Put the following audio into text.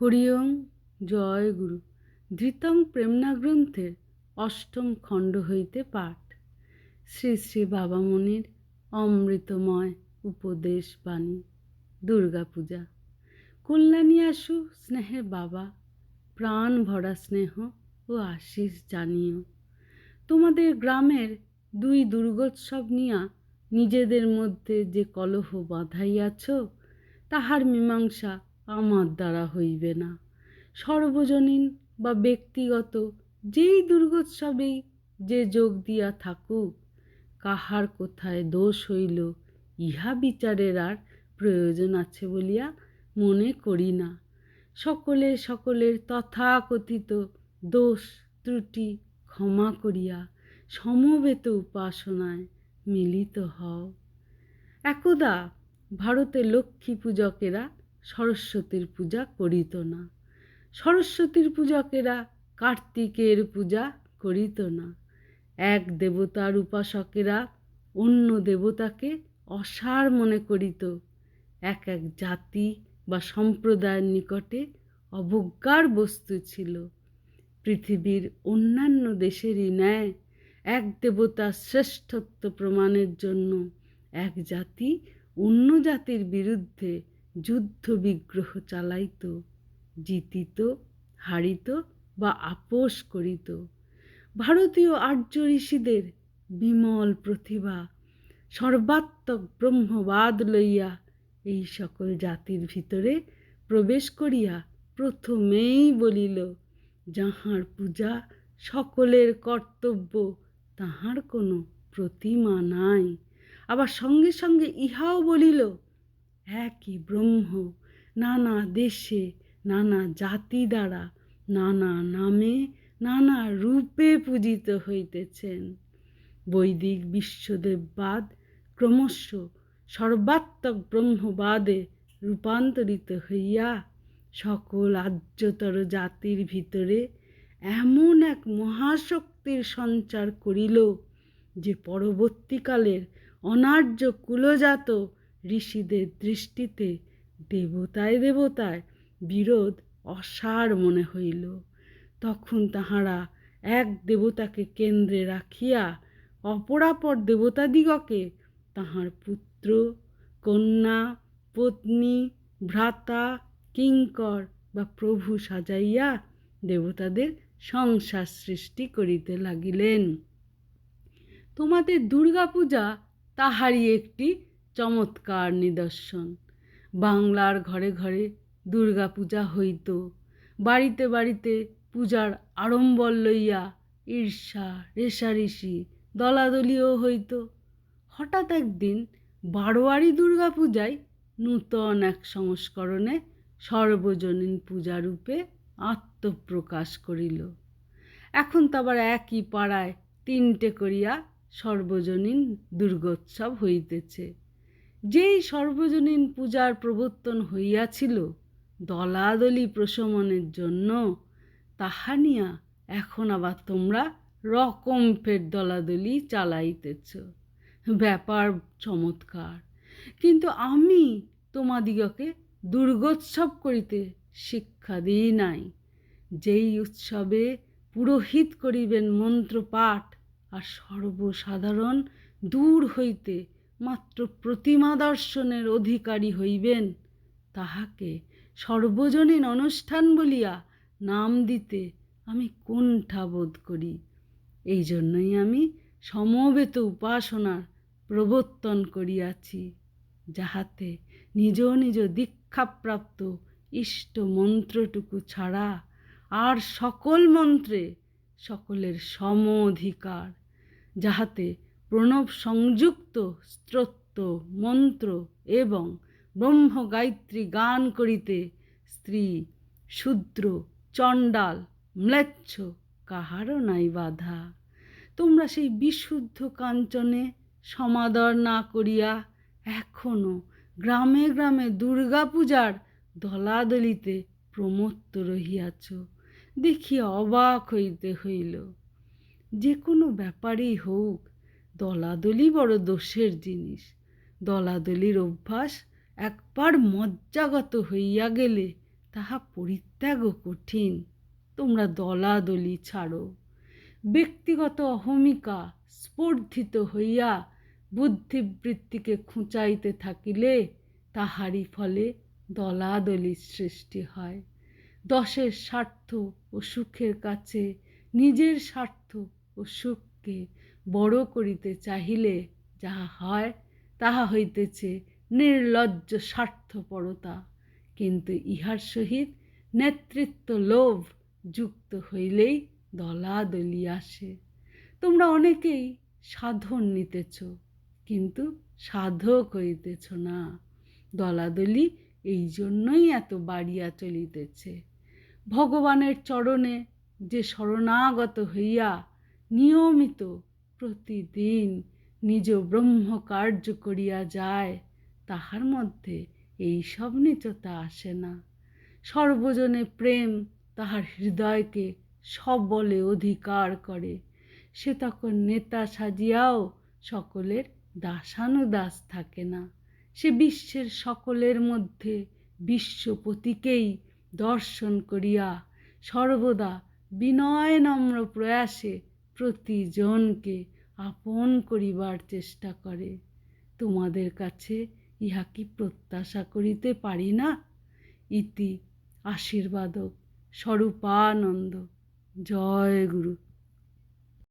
হরিওম জয় গুরু। ধৃতং প্রেমনা গ্রন্থের অষ্টম খণ্ড হইতে পাঠ। শ্রী শ্রী বাবামণির অমৃতময় উপদেশ বাণী দুর্গাপূজা কল্যাণী আসু স্নেহের বাবা, প্রাণ ভরা স্নেহ ও আশিস জানিও। তোমাদের গ্রামের দুই দুর্গোৎসব নিয়া নিজেদের মধ্যে যে কলহ বাঁধাইয়াছ, তাহার মীমাংসা আমার দ্বারা হইবে না। সর্বজনীন বা ব্যক্তিগত যেই দুর্গোৎসবেই যে যোগ দিয়া থাকুক, কাহার কোথায় দোষ হইল, ইহা বিচারের আর প্রয়োজন আছে বলিয়া মনে করি না। সকলে সকলের তথাকথিত দোষ, ত্রুটি ক্ষমা করিয়া সমবেত উপাসনায় মিলিত হও। একদা ভারতে লক্ষ্মী পূজকেরা সরস্বতীর পূজা করিত না। সরস্বতীর পূজকেরা কার্তিকের পূজা করিত না। এক দেবতার উপাসকেরা অন্য দেবতাকে অসার মনে করিত। এক এক জাতি বা সম্প্রদায়ের নিকটে অবজ্ঞার বস্তু ছিল। পৃথিবীর অন্যান্য দেশেরই ন্যায় এক দেবতার শ্রেষ্ঠত্ব প্রমাণের জন্য এক জাতি অন্য জাতির বিরুদ্ধে যুদ্ধ বিগ্রহ চালাইত, জিতিত, হারিত বা আপোষ করিত। ভারতীয় আর্য ঋষিদের বিমল প্রতিভা, সর্বাত্মক ব্রহ্মবাদ লইয়া এই সকল জাতির ভিতরে প্রবেশ করিয়া প্রথমেই বলিল, যাহার পূজা সকলের কর্তব্য, তাহার কোনো প্রতিমা নাই। আবার সঙ্গে সঙ্গে ইহাও বলিল একই ব্রহ্ম, নানা দেশে, নানা জাতি দ্বারা, নানা নামে, নানা রূপে পূজিত হইতেছেন। বৈদিক বিশ্বদেববাদ ক্রমশ সর্বাত্মক ব্রহ্মবাদে রূপান্তরিত হইয়া সকল আর্যতর জাতির ভিতরে এমন এক মহাশক্তির সঞ্চার করিল যে পরবর্তীকালের অনার্য কুলজাত ঋষিদের দৃষ্টিতে দেবতায় দেবতায় বিরোধ অসার মনে হইল। তখন তাহারা এক দেবতাকে কেন্দ্রে রাখিয়া অপরাপর দেবতাদিগকে তাহার পুত্র, কন্যা, পত্নী, ভ্রাতা, কিঙ্কর বা প্রভু সাজাইয়া দেবতাদের সংসার সৃষ্টি করিতে লাগিলেন। তোমাদের দুর্গাপূজা তাহারই একটি চমৎকার নিদর্শন। বাংলার ঘরে ঘরে দুর্গাপূজা হইত। বাড়িতে বাড়িতে পূজার আড়ম্বর লইয়া ঈর্ষা রেশারেশি দলাদলিও হইত। হঠাৎ একদিন বারোয়ারি দুর্গাপূজায় নূতন এক সংস্করণে সর্বজনীন পূজারূপে আত্মপ্রকাশ করিল। এখন তো আবার একই পাড়ায় তিনটে করিয়া সর্বজনীন দুর্গোৎসব হইতেছে। যেই সর্বজনীন পূজার প্রবর্তন হইয়াছিল, দলাদলি প্রশমনের জন্য, তাহা নিয়া এখন আবার তোমরা রকম ফের দলাদলি চালাইতেছ। ব্যাপার চমৎকার। কিন্তু আমি তোমাদিগকে দুর্গোৎসব করিতে শিক্ষা দিই নাই। যেই উৎসবে পুরোহিত করিবেন মন্ত্রপাঠ আর সর্বসাধারণ দূর হইতে মাত্র প্রতিমা দর্শনের অধিকারী হইবেন, তাহাকে সর্বজনীন অনুষ্ঠান বলিয়া নাম দিতে আমি কুণ্ঠাবোধ করি। এই জন্যই আমি সমবেত উপাসনার প্রবর্তন করিয়াছি, যাহাতে নিজ নিজ দীক্ষাপ্রাপ্ত ইষ্ট মন্ত্রটুকু ছাড়া আর সকল মন্ত্রে সকলের সম অধিকার, যাহাতে প্রণব সংযুক্ত স্তোত্র মন্ত্র এবং ব্রহ্ম গায়ত্রী গান করিতে স্ত্রী শূদ্র চণ্ডাল ম্লেচ্ছ কাহারও নাই বাধা। তোমরা সেই বিশুদ্ধ কাঞ্চনে সমাদর না করিয়া এখনও গ্রামে গ্রামে দুর্গা পূজার দলাদলিতে প্রমত্ত রহিয়াছ। দেখিয়া অবাক হইতে হইল। যে কোনো ব্যাপারেই হোক দলাদলি বড় দোষের জিনিস। দলাদলির অভ্যাস একবার মজ্জাগত হইয়া গেলে তাহা পরিত্যাগও কঠিন। তোমরা দলাদলি ছাড়ো। ব্যক্তিগত অহমিকা স্পর্ধিত হইয়া বুদ্ধিবৃত্তিকে খুঁচাইতে থাকিলে তাহারই ফলে দলাদলির সৃষ্টি হয়। দশের স্বার্থ ও সুখের কাছে নিজের স্বার্থ ও সুখকে বড় করিতে চাহিলে যাহা হয়, তাহা হইতেছে নির্লজ্জ স্বার্থপরতা। কিন্তু ইহার সহিত নেতৃত্ব লোভ যুক্ত হইলেই দলাদলি আসে। তোমরা অনেকেই সাধন নিতেছ, কিন্তু সাধক হইতেছ না। দলাদলি এই জন্যই এত বাড়িয়া চলিতেছে। ভগবানের চরণে যে শরণাগত হইয়া নিয়মিত প্রতিদিন নিজ ব্রহ্ম কার্য করিয়া যায়, তাহার মধ্যে এই সব নিচতা আসে না। সর্বজনে প্রেম তাহার হৃদয়কে সবলে অধিকার করে। সে তখন নেতা সাজিয়াও সকলের দাসানুদাস থাকে না। সে বিশ্বের সকলের মধ্যে বিশ্বপতিকেই দর্শন করিয়া সর্বদা বিনয় নম্র প্রয়াসে প্রতিজনকে আপন করিবার চেষ্টা করে। তোমাদের কাছে ইহা কি প্রত্যাশা করিতে পারি না? ইতি আশীর্বাদক স্বরূপানন্দ। জয় গুরু।